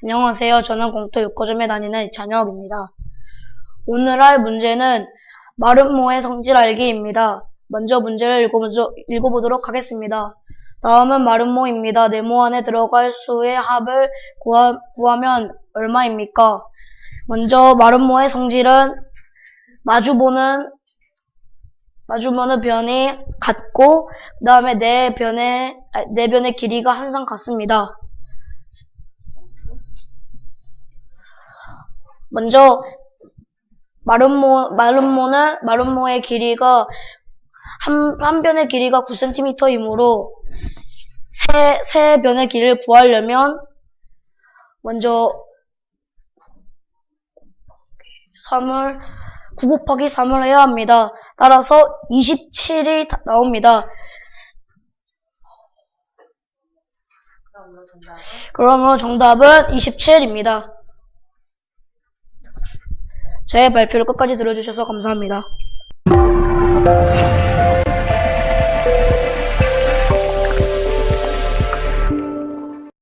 안녕하세요. 저는 공토 6호점에 다니는 이찬혁입니다. 오늘 할 문제는 마름모의 성질 알기입니다. 먼저 문제를 읽어보죠, 읽어보도록 하겠습니다. 다음은 마름모입니다. 네모 안에 들어갈 수의 합을 구하, 구하면 얼마입니까? 먼저 마름모의 성질은 마주보는 마주보는 변이 같고 그 다음에 네 변의 아, 네 변의 길이가 항상 같습니다. 먼저 마름모 마름모는 마름모의 길이가 한, 한 변의 길이가 9cm이므로 세, 세 변의 길이를 구하려면 먼저 3을 9 곱하기 3을 해야 합니다. 따라서 27이 나옵니다. 그러므로 정답은 27입니다. 제 발표를 끝까지 들어주셔서 감사합니다.